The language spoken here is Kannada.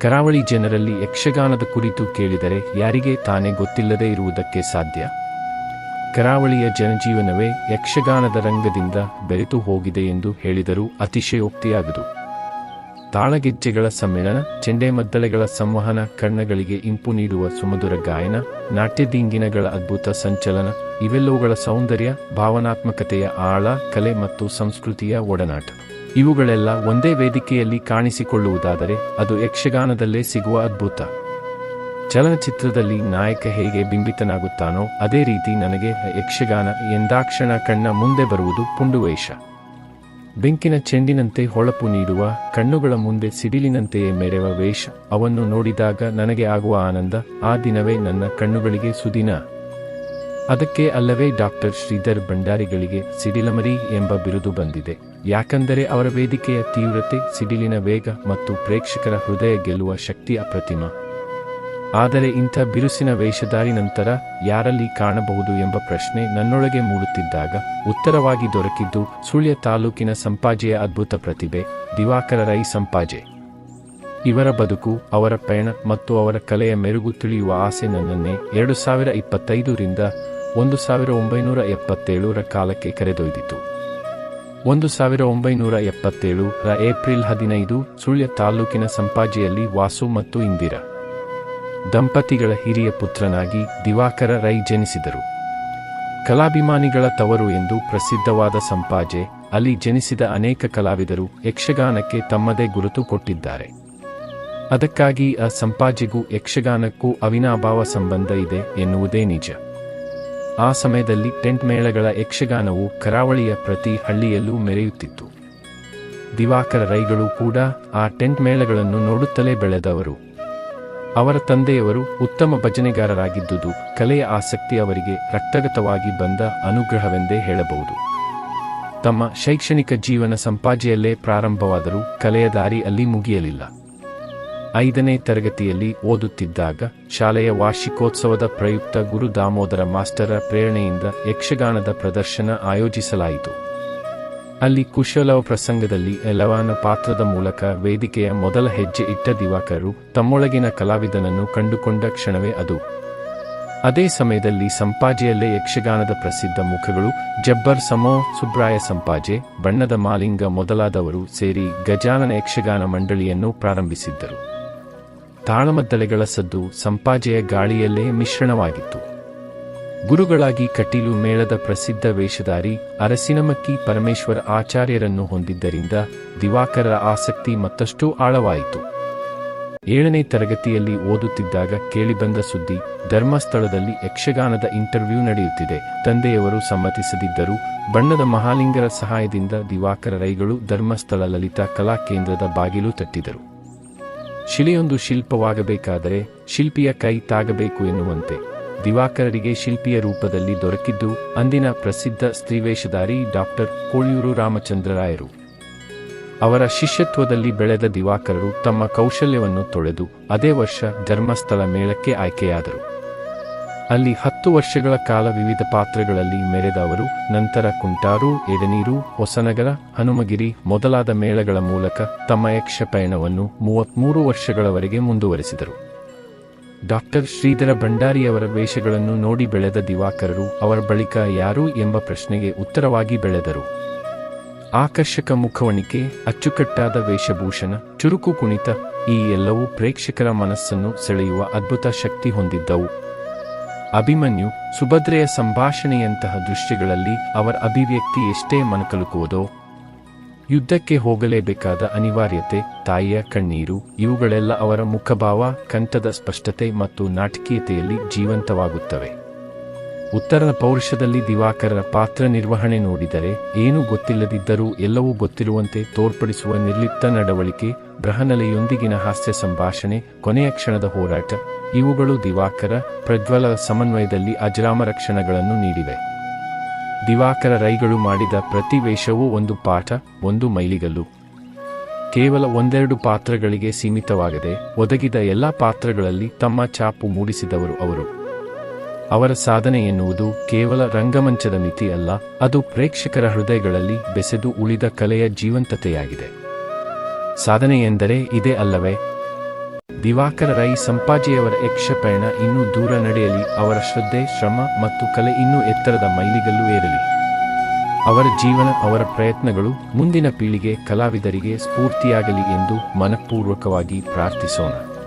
ಕರಾವಳಿ ಜನರಲ್ಲಿ ಯಕ್ಷಗಾನದ ಕುರಿತು ಕೇಳಿದರೆ ಯಾರಿಗೆ ತಾನೇ ಗೊತ್ತಿಲ್ಲದೆ ಇರುವುದಕ್ಕೆ ಸಾಧ್ಯ? ಕರಾವಳಿಯ ಜನಜೀವನವೇ ಯಕ್ಷಗಾನದ ರಂಗದಿಂದ ಬೆರೆತು ಹೋಗಿದೆ ಎಂದು ಹೇಳಿದರೂ ಅತಿಶಯೋಕ್ತಿಯಾಗದು. ತಾಳಗೆಜ್ಜೆಗಳ ಸಮ್ಮೇಳನ, ಚೆಂಡೆಮದ್ದಳೆಗಳ ಸಂವಹನ, ಕಣ್ಣಗಳಿಗೆ ಇಂಪು ನೀಡುವ ಸುಮಧುರ ಗಾಯನ, ನಾಟ್ಯದಿಂಗಿನಗಳ ಅದ್ಭುತ ಸಂಚಲನ, ಇವೆಲ್ಲವುಗಳ ಸೌಂದರ್ಯ, ಭಾವನಾತ್ಮಕತೆಯ ಆಳ, ಕಲೆ ಮತ್ತು ಸಂಸ್ಕೃತಿಯ ಒಡನಾಟ. ಇವುಗಳೆಲ್ಲ ಒಂದೇ ವೇದಿಕೆಯಲ್ಲಿ ಕಾಣಿಸಿಕೊಳ್ಳುವುದಾದರೆ ಅದು ಯಕ್ಷಗಾನದಲ್ಲೇ ಸಿಗುವ ಅದ್ಭುತ. ಚಲನಚಿತ್ರದಲ್ಲಿ ನಾಯಕ ಹೇಗೆ ಬಿಂಬಿತನಾಗುತ್ತಾನೋ ಅದೇ ರೀತಿ ನನಗೆ ಯಕ್ಷಗಾನ ಎಂದಾಕ್ಷಣ ಕಣ್ಣ ಮುಂದೆ ಬರುವುದು ಪುಂಡುವೇಷ. ಬೆಂಕಿನ ಚೆಂಡಿನಂತೆ ಹೊಳಪು ನೀಡುವ, ಕಣ್ಣುಗಳ ಮುಂದೆ ಸಿಡಿಲಿನಂತೆಯೇ ಮೆರೆವ ವೇಷ. ಅವನ್ನು ನೋಡಿದಾಗ ನನಗೆ ಆಗುವ ಆನಂದ, ಆ ದಿನವೇ ನನ್ನ ಕಣ್ಣುಗಳಿಗೆ ಸುದಿನ. ಅದಕ್ಕೆ ಅಲ್ಲವೇ ಡಾಕ್ಟರ್ ಶ್ರೀಧರ್ ಭಂಡಾರಿಗಳಿಗೆ ಸಿಡಿಲಮರಿ ಎಂಬ ಬಿರುದು ಬಂದಿದೆ. ಯಾಕಂದರೆ ಅವರ ವೇದಿಕೆಯ ತೀವ್ರತೆ, ಸಿಡಿಲಿನ ವೇಗ ಮತ್ತು ಪ್ರೇಕ್ಷಕರ ಹೃದಯ ಗೆಲ್ಲುವ ಶಕ್ತಿ ಅಪ್ರತಿಮ ಆದರೆ ಇಂಥ ಬಿರುಸಿನ ವೇಷಧಾರಿ ನಂತರ ಯಾರಲ್ಲಿ ಕಾಣಬಹುದು ಎಂಬ ಪ್ರಶ್ನೆ ನನ್ನೊಳಗೆ ಮೂಡುತ್ತಿದ್ದಾಗ ಉತ್ತರವಾಗಿ ದೊರಕಿದ್ದು ಸುಳ್ಯ ತಾಲೂಕಿನ ಸಂಪಾಜೆಯ ಅದ್ಭುತ ಪ್ರತಿಭೆ, ದಿವಾಕರ ರೈ ಸಂಪಾಜೆ. ಇವರ ಬದುಕು, ಅವರ ಪಯಣ ಮತ್ತು ಅವರ ಕಲೆಯ ಮೆರುಗು ತಿಳಿಯುವ ಆಸೆ ನನ್ನನ್ನೇ ಎರಡು ಸಾವಿರ ಇಪ್ಪತ್ತೈದರಿಂದ ಒಂದು ಸಾವಿರ ಒಂಬೈನೂರ ಎಪ್ಪತ್ತೇಳರ ಕಾಲಕ್ಕೆ ಕರೆದೊಯ್ದಿತು. ಒಂದು ಸಾವಿರ ಒಂಬೈನೂರ ಎಪ್ಪತ್ತೇಳು ರ ಏಪ್ರಿಲ್ ಹದಿನೈದು ಸುಳ್ಯ ತಾಲೂಕಿನ ಸಂಪಾಜಿಯಲ್ಲಿ ವಾಸು ಮತ್ತು ಇಂದಿರಾ. ದಂಪತಿಗಳ ಹಿರಿಯ ಪುತ್ರನಾಗಿ ದಿವಾಕರ ರೈ ಜನಿಸಿದರು. ಕಲಾಭಿಮಾನಿಗಳ ತವರು ಎಂದು ಪ್ರಸಿದ್ಧವಾದ ಸಂಪಾಜೆ ಅಲ್ಲಿ ಜನಿಸಿದ ಅನೇಕ ಕಲಾವಿದರು ಯಕ್ಷಗಾನಕ್ಕೆ ತಮ್ಮದೇ ಗುರುತು ಕೊಟ್ಟಿದ್ದಾರೆ. ಅದಕ್ಕಾಗಿ ಆ ಸಂಪಾಜಿಗೂ ಯಕ್ಷಗಾನಕ್ಕೂ ಅವಿನಾಭಾವ ಸಂಬಂಧ ಇದೆ ಎನ್ನುವುದೇ ನಿಜ. ಆ ಸಮಯದಲ್ಲಿ ಟೆಂಟ್ ಮೇಳಗಳ ಯಕ್ಷಗಾನವು ಕರಾವಳಿಯ ಪ್ರತಿ ಹಳ್ಳಿಯಲ್ಲೂ ಮೆರೆಯುತ್ತಿತ್ತು. ದಿವಾಕರ ರೈಗಳು ಕೂಡ ಆ ಟೆಂಟ್ ಮೇಳಗಳನ್ನು ನೋಡುತ್ತಲೇ ಬೆಳೆದವರು. ಅವರ ತಂದೆಯವರು ಉತ್ತಮ ಭಜನೆಗಾರರಾಗಿದ್ದುದು ಕಲೆಯ ಆಸಕ್ತಿ ಅವರಿಗೆ ರಕ್ತಗತವಾಗಿ ಬಂದ ಅನುಗ್ರಹವೆಂದೇ ಹೇಳಬಹುದು. ತಮ್ಮ ಶೈಕ್ಷಣಿಕ ಜೀವನ ಸಂಪಾಜೆಯಲ್ಲೇ ಪ್ರಾರಂಭವಾದರೂ ಕಲೆಯ ದಾರಿ ಅಲ್ಲಿ ಮುಗಿಯಲಿಲ್ಲ. ಐದನೇ ತರಗತಿಯಲ್ಲಿ ಓದುತ್ತಿದ್ದಾಗ ಶಾಲೆಯ ವಾರ್ಷಿಕೋತ್ಸವದ ಪ್ರಯುಕ್ತ ಗುರು ದಾಮೋದರ ಮಾಸ್ಟರ ಪ್ರೇರಣೆಯಿಂದ ಯಕ್ಷಗಾನದ ಪ್ರದರ್ಶನ ಆಯೋಜಿಸಲಾಯಿತು. ಅಲ್ಲಿ ಕುಶಲವ ಪ್ರಸಂಗದಲ್ಲಿ ಎಲವಾನ ಪಾತ್ರದ ಮೂಲಕ ವೇದಿಕೆಯ ಮೊದಲ ಹೆಜ್ಜೆ ಇಟ್ಟ ದಿವಾಕರು ತಮ್ಮೊಳಗಿನ ಕಲಾವಿದನನ್ನು ಕಂಡುಕೊಂಡ ಕ್ಷಣವೇ ಅದು. ಅದೇ ಸಮಯದಲ್ಲಿ ಸಂಪಾಜೆಯಲ್ಲೇ ಯಕ್ಷಗಾನದ ಪ್ರಸಿದ್ಧ ಮುಖಗಳು ಜಬ್ಬರ್ ಸಮೋ ಸುಬ್ರಾಯ ಸಂಪಾಜೆ, ಬಣ್ಣದ ಮಾಲಿಂಗ ಮೊದಲಾದವರು ಸೇರಿ ಗಜಾನನ ಯಕ್ಷಗಾನ ಮಂಡಳಿಯನ್ನು ಪ್ರಾರಂಭಿಸಿದ್ದರು. ತಾಳಮದ್ದಳೆಗಳ ಸದ್ದು ಸಂಪಾಜೆಯ ಗಾಳಿಯಲ್ಲೇ ಮಿಶ್ರಣವಾಗಿತ್ತು. ಗುರುಗಳಾಗಿ ಕಟೀಲು ಮೇಳದ ಪ್ರಸಿದ್ಧ ವೇಷಧಾರಿ ಅರಸಿನಮಕ್ಕಿ ಪರಮೇಶ್ವರ ಆಚಾರ್ಯರನ್ನು ಹೊಂದಿದ್ದರಿಂದ ದಿವಾಕರರ ಆಸಕ್ತಿ ಮತ್ತಷ್ಟು ಆಳವಾಯಿತು. ಏಳನೇ ತರಗತಿಯಲ್ಲಿ ಓದುತ್ತಿದ್ದಾಗ ಕೇಳಿಬಂದ ಸುದ್ದಿ, ಧರ್ಮಸ್ಥಳದಲ್ಲಿ ಯಕ್ಷಗಾನದ ಇಂಟರ್ವ್ಯೂ ನಡೆಯುತ್ತಿದೆ. ತಂದೆಯವರು ಸಮ್ಮತಿಸದಿದ್ದರೂ, ಬಣ್ಣದ ಮಹಾಲಿಂಗರ ಸಹಾಯದಿಂದ ದಿವಾಕರ ರೈಗಳು ಧರ್ಮಸ್ಥಳ ಲಲಿತಾ ಕಲಾ ಕೇಂದ್ರದ ಬಾಗಿಲು ತಟ್ಟಿದರು. ಶಿಲೆಯೊಂದು ಶಿಲ್ಪವಾಗಬೇಕಾದರೆ ಶಿಲ್ಪಿಯ ಕೈ ತಾಗಬೇಕು ಎನ್ನುವಂತೆ. ದಿವಾಕರರಿಗೆ ಶಿಲ್ಪಿಯ ರೂಪದಲ್ಲಿ ದೊರಕಿದ್ದು ಅಂದಿನ ಪ್ರಸಿದ್ಧ ಸ್ತ್ರೀವೇಷಧಾರಿ ಡಾಕ್ಟರ್ ಕೋಳಿಯೂರು ರಾಮಚಂದ್ರರಾಯರು ಅವರ ಶಿಷ್ಯತ್ವದಲ್ಲಿ ಬೆಳೆದ ದಿವಾಕರರು ತಮ್ಮ ಕೌಶಲ್ಯವನ್ನು ತೊಳೆದು ಅದೇ ವರ್ಷ ಧರ್ಮಸ್ಥಳ ಮೇಳಕ್ಕೆ ಆಯ್ಕೆಯಾದರು. ಅಲ್ಲಿ ಹತ್ತು ವರ್ಷಗಳ ಕಾಲ ವಿವಿಧ ಪಾತ್ರಗಳಲ್ಲಿ ಮೆರೆದವರು, ನಂತರ ಕುಂಟಾರು ಎಡನೀರು ಹೊಸನಗರ, ಹನುಮಗಿರಿ ಮೊದಲಾದ ಮೇಳಗಳ ಮೂಲಕ ತಮ್ಮ ಯಕ್ಷ ಪಯಣವನ್ನು ಮೂವತ್ಮೂರು ವರ್ಷಗಳವರೆಗೆ ಮುಂದುವರೆಸಿದರು. ಡಾಕ್ಟರ್ ಶ್ರೀಧರ ಭಂಡಾರಿಯವರ ವೇಷಗಳನ್ನು ನೋಡಿ ಬೆಳೆದ ದಿವಾಕರರು ಅವರ ಬಳಿಕ ಯಾರು ಎಂಬ ಪ್ರಶ್ನೆಗೆ ಉತ್ತರವಾಗಿ ಬೆಳೆದರು. ಆಕರ್ಷಕ ಮುಖವಣಿಕೆ, ಅಚ್ಚುಕಟ್ಟಾದ ವೇಷಭೂಷಣ, ಚುರುಕು ಕುಣಿತ ಈ ಎಲ್ಲವೂ ಪ್ರೇಕ್ಷಕರ ಮನಸ್ಸನ್ನು ಸೆಳೆಯುವ ಅದ್ಭುತ ಶಕ್ತಿ ಹೊಂದಿದ್ದವು. ಅಭಿಮನ್ಯು ಸುಭದ್ರೆಯ ಸಂಭಾಷಣೆಯಂತಹ ದೃಶ್ಯಗಳಲ್ಲಿ ಅವರ ಅಭಿವ್ಯಕ್ತಿ ಎಷ್ಟೇ ಮನಕಲುಕುವುದೋ, ಯುದ್ಧಕ್ಕೆ ಹೋಗಲೇಬೇಕಾದ ಅನಿವಾರ್ಯತೆ, ತಾಯಿಯ ಕಣ್ಣೀರು, ಇವುಗಳೆಲ್ಲ ಅವರ ಮುಖಭಾವ, ಕಂಠದ ಸ್ಪಷ್ಟತೆ ಮತ್ತು ನಾಟಕೀಯತೆಯಲ್ಲಿ ಜೀವಂತವಾಗುತ್ತವೆ. ಉತ್ತರದ ಪೌರುಷದಲ್ಲಿ ದಿವಾಕರರ ಪಾತ್ರ ನಿರ್ವಹಣೆ ನೋಡಿದರೆ ಏನೂ ಗೊತ್ತಿಲ್ಲದಿದ್ದರೂ ಎಲ್ಲವೂ ಗೊತ್ತಿರುವಂತೆ ತೋರ್ಪಡಿಸುವ ನಿರ್ಲಿಪ್ತ ನಡವಳಿಕೆ, ಬೃಹನಲೆಯೊಂದಿಗಿನ ಹಾಸ್ಯ ಸಂಭಾಷಣೆ, ಕೊನೆಯ ಕ್ಷಣದ ಹೋರಾಟ ಇವುಗಳು ದಿವಾಕರ, ಪ್ರಜ್ವಲ ಸಮನ್ವಯದಲ್ಲಿ ಅಜರಾಮರ ಕ್ಷಣಗಳನ್ನು ನೀಡಿವೆ. ದಿವಾಕರ ರೈಗಳು ಮಾಡಿದ ಪ್ರತಿ ವೇಷವೂ ಒಂದು ಪಾಠ, ಒಂದು ಮೈಲಿಗಲ್ಲು. ಕೇವಲ ಒಂದೆರಡು ಪಾತ್ರಗಳಿಗೆ ಸೀಮಿತವಾಗದೆ ಒದಗಿದ ಎಲ್ಲ ಪಾತ್ರಗಳಲ್ಲಿ ತಮ್ಮ ಛಾಪು ಮೂಡಿಸಿದವರು ಅವರು. ಅವರ ಸಾಧನೆ ಎನ್ನುವುದು ಕೇವಲ ರಂಗಮಂಚದ ಮಿತಿ ಅಲ್ಲ, ಅದು ಪ್ರೇಕ್ಷಕರ ಹೃದಯಗಳಲ್ಲಿ ಬೆಸೆದು ಉಳಿದ ಕಲೆಯ ಜೀವಂತತೆಯಾಗಿದೆ. ಸಾಧನೆ ಎಂದರೆ ಇದೇ ಅಲ್ಲವೇ ದಿವಾಕರ ರೈ ಸಂಪಾಜಿಯವರ ಯಕ್ಷಪಯಣ ಇನ್ನೂ ದೂರ ನಡೆಯಲಿ. ಅವರ ಶ್ರದ್ಧೆ, ಶ್ರಮ ಮತ್ತು ಕಲೆ ಇನ್ನೂ ಎತ್ತರದ ಮೈಲಿಗಲ್ಲು ಏರಲಿ. ಅವರ ಜೀವನ, ಅವರ ಪ್ರಯತ್ನಗಳು ಮುಂದಿನ ಪೀಳಿಗೆ ಕಲಾವಿದರಿಗೆ ಸ್ಫೂರ್ತಿಯಾಗಲಿ ಎಂದು ಮನಪೂರ್ವಕವಾಗಿ ಪ್ರಾರ್ಥಿಸೋಣ.